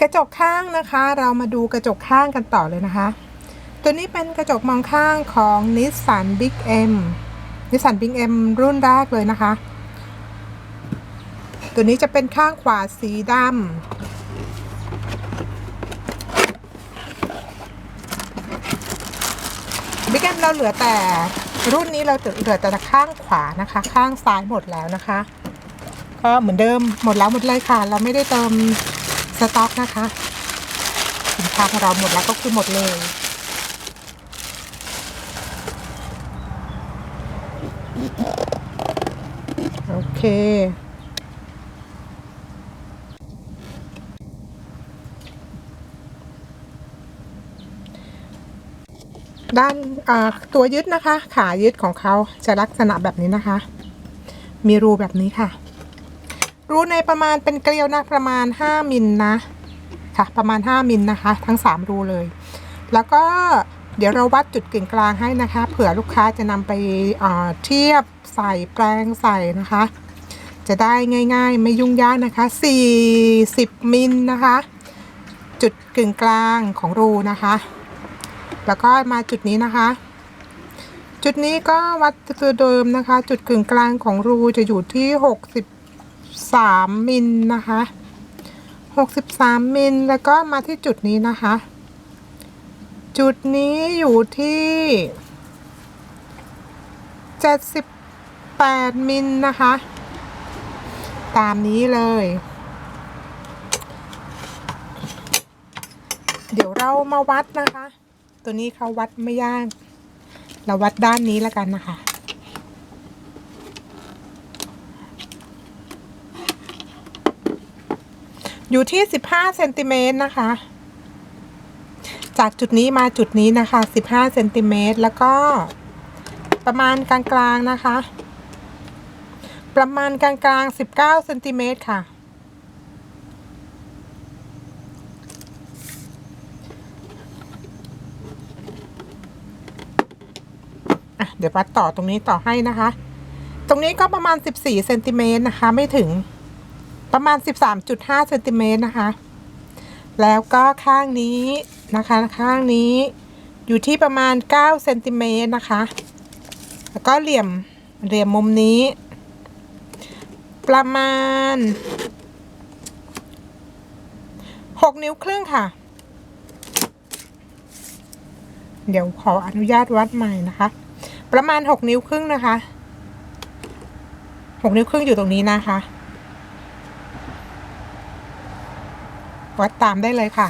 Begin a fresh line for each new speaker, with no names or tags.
กระจกข้างนะคะ เรามาดูกระจกข้างกันต่อเลยนะคะ ตัวนี้เป็นกระจกมองข้างของ Nissan Big M Nissan Big M รุ่นแรกเลยนะคะ ตัวนี้จะเป็นข้างขวาสีดำบิ๊กแอมเราเหลือแต่รุ่นนี้เราเหลือแต่ข้างขวานะคะ ข้างซ้ายหมดแล้วนะคะ ก็เหมือนเดิมหมดแล้วหมดเลยค่ะ เราไม่ได้เติม สต็อกนะคะ สินค้าของเราหมดแล้วก็คือหมดเลยโอเคด้านตัวยึดนะคะ ขายึดของเขาจะลักษณะแบบนี้นะคะ มีรูแบบนี้ค่ะ รูในประมาณเป็นเกลียวนะประมาณ 5มิลนะค่ะประมาณ 5มิลนะคะ ทั้ง 3 รูเลย แล้วก็เดี๋ยวเราวัดจุดกึ่งกลางให้นะคะ เผื่อลูกค้าจะนำไปเทียบใส่แปลงใส่นะคะ จะได้ง่ายๆ ไม่ยุ่งยากนะคะ 40มิลนะคะ จุดกึ่งกลางของรูนะคะ แล้วก็มาจุดนี้นะคะ จุดนี้ก็วัดตัวเดิมนะคะ จุดกึ่งกลางของรูจะอยู่ที่ 63 มิลนะคะ 63 มิลแล้วก็มาที่จุดนี้นะคะ จุดนี้อยู่ที่ 78 มิลนะคะ ตามนี้เลย เดี๋ยวเรามาวัดนะคะ ตัวนี้เขาวัดไม่ยาก เราวัดด้านนี้แล้วกันนะคะ อยู่ที่ 15เซนติเมตรนะคะ จากจุดนี้มาจุดนี้นะคะ 15เซนติเมตรแล้วก็ประมาณกลางๆนะคะ ประมาณกลางๆ19เซนติเมตรค่ะอะเดี๋ยววัดต่อตรงนี้ต่อให้นะคะ ตรงนี้ก็ประมาณ 14เซนติเมตรนะคะ ไม่ถึง ประมาณ 13.5เซนติเมตรนะคะ แล้วก็ข้างนี้นะคะ ข้างนี้อยู่ที่ประมาณ9เซนติเมตรนะคะ แล้วก็เหลี่ยมเหลี่ยมมุมนี้ ประมาณ 6 นิ้วครึ่งค่ะ เดี๋ยวขออนุญาตวัดใหม่นะคะ ประมาณ 6 นิ้วครึ่งนะคะ 6 นิ้วครึ่งอยู่ตรงนี้นะคะ วัดตามได้เลยค่ะ